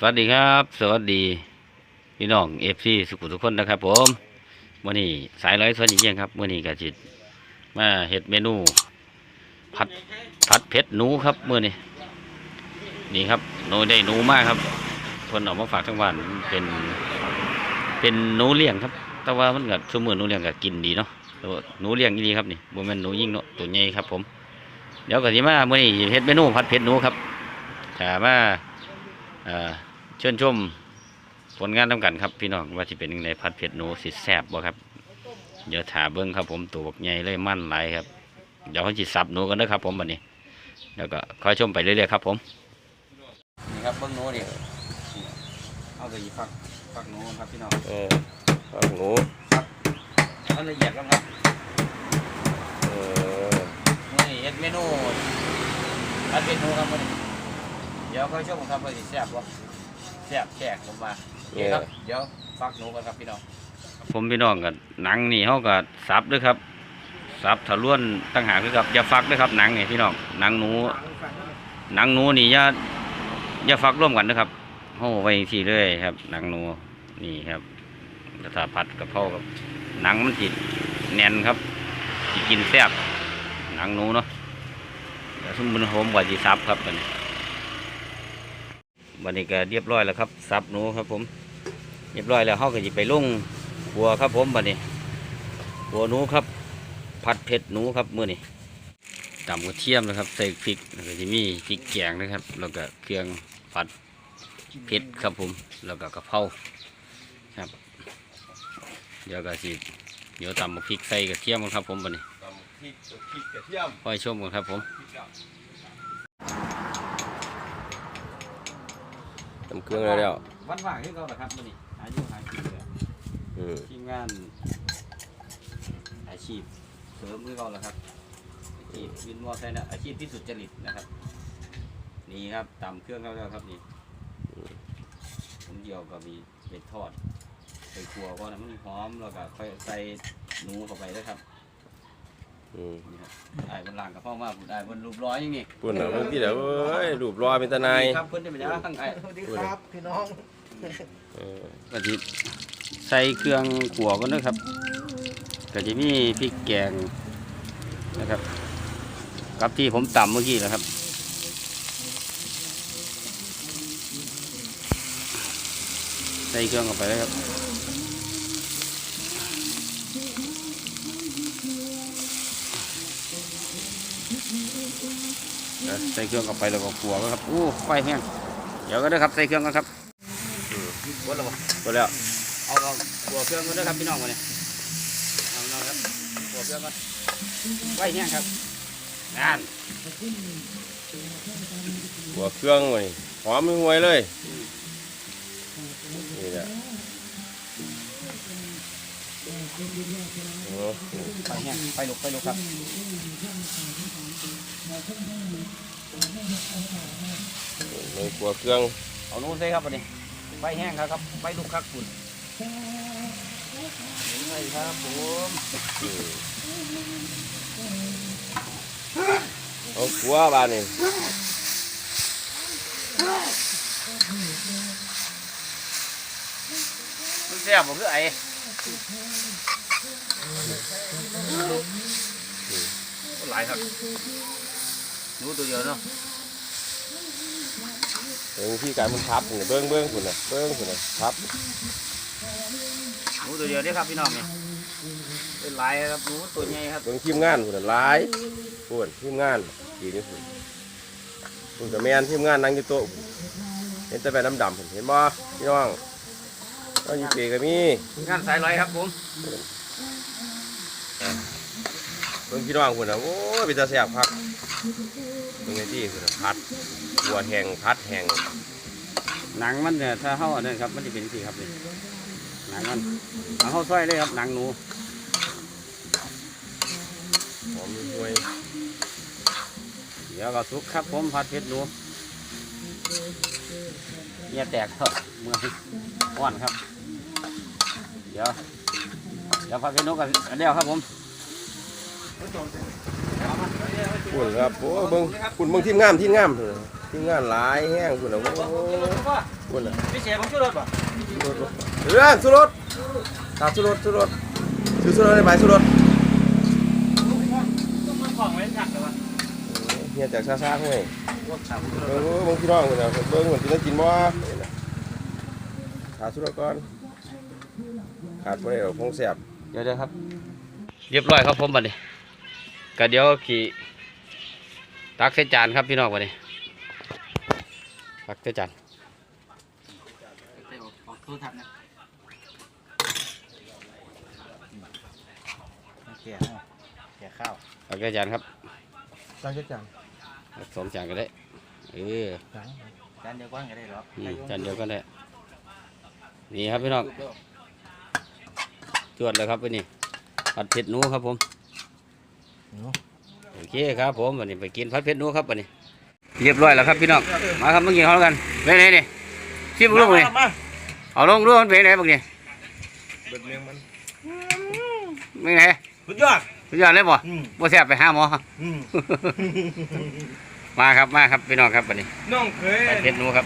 สวัสดีครับ สวัสดีพี่น้องเอฟซีสุขุทุกคนนะครับ ผมวันนี้สายร้อยสวนอีกเยี่ยงครับวันนี้กะจิตมาเห็ดเมนูผัดผัดเผ็ดหนูครับเมื่อนี้นี่ครับหนูได้หนูมากครับคนออกมาฝากทั้งวันเป็น เป็นหนูเลี้ยงครับ แต่ว่ามันกับสมือหนูเลี้ยงกับกินดีเนาะหนูเลี้ยงดีครับนี่บ่แม่นหนูยิ่งเนาะตัวใหญ่ครับ ผม เดี๋ยวก็สิมาเมื่อนี้เฮ็ดเมนูผัดเผ็ดหนูครับถามว่าเอ่อ เชิญชมผลงานทำกันครับพี่น้องว่าสิเป็นยังไงผัดเผ็ดหนูสิแซ่บบ่ครับ เดี๋ยวถาเบิ้งครับผมตัวบักใหญ่เลยมั่นหลายครับ เดี๋ยวเขาจิสับหนูกันนะครับ ผมวันนี้ แล้วก็คอยชมไปเรื่อยๆครับผมนี่ครับเบิ้งหนูดิเอาไปฟักฟักหนูครับพี่น้องเออฟักหนูเอาละเอียดแล้วครับเออนี่เฮ็ดเมนูผัดเผ็ดหนูครับวันนี้เดี๋ยวคอยชมครับว่าสิแซ่บบ่ แซ่บแขกผมมาโอเคครับ เดี๋ยวฟักหนูกันครับพี่น้อง ผมพี่น้องกันหนังนี่เขาก็สับด้วยครับสับทะล้วนตั้งหากด้วยครับอย่าฟักด้วยครับหนังนี่พี่น้องหนังหนูหนังหนูนี่อย่าอย่าฟักร่วมกันนะครับโอ้ไว้ทีเลยครับ หนังหนูนี่ครับแล้วถ้าผัดกะเพรากับหนังมันจิแน่นครับสิกินแซ่บหนังหนูเนาะแต่สมบูรณ์โฮมกว่าจีซับครับบัดนี้ วันนี้ก็เรียบร้อยแล้วครับซับหนูครับผม เรียบร้อยแล้วเขาก็จะไปลงหัวครับผมบัดนี้หัวหนูครับ ผัดเผ็ดหนูครับมื้อนี้ตำกระเทียมนะครับ ใส่พริกแล้วก็จะมีพริกแกงนะครับ แล้วก็เครื่องผัดเผ็ดครับผม แล้วก็กะเพราครับ เดี๋ยวก็สิเดี๋ยวตำบักพริกใส่กระเทียมกันครับผมบัดนี้ตำพริกพริกกระเทียมคอยชมกันครับผม ตำเครื่องแล้วแล้ววันว่างที่เขาเหรอครับมื้อนี้อายุหากินเลยอืมทีมงานอาชีพเสริมคือเขาแหละครับอาชีพวินมอไซค์นะอาชีพที่สุดจริตนะครับ นี่ครับตำเครื่องเขาแล้วครับนี่ผมเดียวก็มีเป็ดทอดใส่ขัวก็นะมันหอมแล้วก็ค่อยใส่หนูเข้าไปด้วยครับ อืมนี่ครับไอ้บนล่างกับพ่อมาผมไอ้บนรูปร้อยอย่างนี้ปุ่นอะเมื่อกี้เดี๋ยวเอ้ยรูปรอเป็นตานายครับเพิ่นจะเป็นยังไงไอ้สวัสดีครับ พี่น้องเออก็จะใส่เครื่องขัวกันด้วยครับก็จะมีพริกแกงนะครับกับที่ผมตำเมื่อกี้นะครับใส่เครื่องเข้าไปเลยครับเดี๋ยว ใส่เครื่องเข้าไปแล้วก็ขัวกันครับอู้ไฟแห้งเดี๋ยวก็ได้อครับใส่เครื่องกันครับกดแล้วบ่กดแล้วเอาเอาขัวเครื่องกันด้วยครับพี่น้องมาเนี่ยเอาน้องครับขัวเครื่องกันไฟแห้งครับงานหัวเครื่องเลยหอมห่วยเลยนี่แหละโอ้ไฟแห้งไฟลุกไฟลุกครับ ในหัวเครื่องเอานู้นใส่ครับวันนี้ไฟแห้งครับครับไฟลุกครับคุณนี่ครับผมเอาขัวบานนี่มันแซ่บผมคือไอ้หลายครับหนูตัวเดียวเนาะ เบิ่งที่การมันพับนี่เบิ้งเบิ้งคุณน่ะเบิ้งคุณน่ะพับหนูตัวเดียวนี่ครับพี่น้องนี่เป็นหลายครับหนูตัวใหญ่ครับเบิ่งทีมงานคุณน่ะหลายพูนทีมงานดีนี่คุณคุณกับแมนทีมงานนั่งอยู่โต๊ะพุ่นเห็นแต่แบบดำๆพุ่นเห็นบ่พี่น้องก็ยีเปก็มีงานสายลอยครับผม เบิ่งพี่น้องคุณน่ะโอ้ยเป็นตาแซ่บพักเบิ่งไอ้ที่คุณน่ะพัดหัวแห้งพัดแห้งหนังมันเนี่ยถ้าเข้าอันนั้นครับมันจะเป็นสีครับนี่หนังมันหนังเข้าซอยเลยครับหนังหนูหอมห่วย เดี๋ยวก็สุกครับผมผัดเผ็ดหนูเนี่ยแตกเถอะเมื่อยอ้วนครับ เดี๋ยวเดี๋ยวผัดเผ็ดหนูกันเดียวครับผม คุณครับโอ้เบิ่งคุณเบิ่งทีมงานทีมงานพุ่นน่ะทีมงานหลายแห้งคุณน่ะโอ้พูดน่ะพี่เสียผมช่วยรถป่ะเรื่องสุรสขาดสุรสสุรสซื้อสุรสได้ไหมสุรสต้องมาของไว้ถักเลยวะเฮียจากซาซาห้วยพวกสาวเบิ่งเบิ่งพี่น้องคนน่ะเบิ่งเหมือนกินแล้วกินบ่ขาดสุรสก่อนขาดบ่ได้หรอกคงแซ่บเดี๋ยวเดี๋ยวครับ เรียบร้อยครับผมบัดนี้ ก็เดี๋ยวขี่ตักใส่จานครับพี่น้องบัดนี้ตักใส่จานออกตัวถักนะเสียเสียข้าวตักใส่จานครับตั้งใจจังตักสองจานก็ได้เออจานเดียวก้อนก็ได้หรออืมจานเดียวก็ได้นี่ครับพี่น้องจวดเลยครับวันนี้ผัดเผ็ดหนูครับผม โอเคครับผมวันนี้ไปกินผัดเผ็ดหนูครับวันนี้ เรียบร้อยแล้วครับพี่น้อง มาครับมากินข้าวกันไปไหนนี่ชิมลูกนี่เอาลงดูมันไปไหนบ้างนี่เบิดเมียงมันไปไหนสุดยอดสุดยอดเลยบ่อืมบ่แซ่บไปหาหมออืมมาครับมาครับพี่น้องครับวันนี้น้องเคยผัดเผ็ดหนูครับ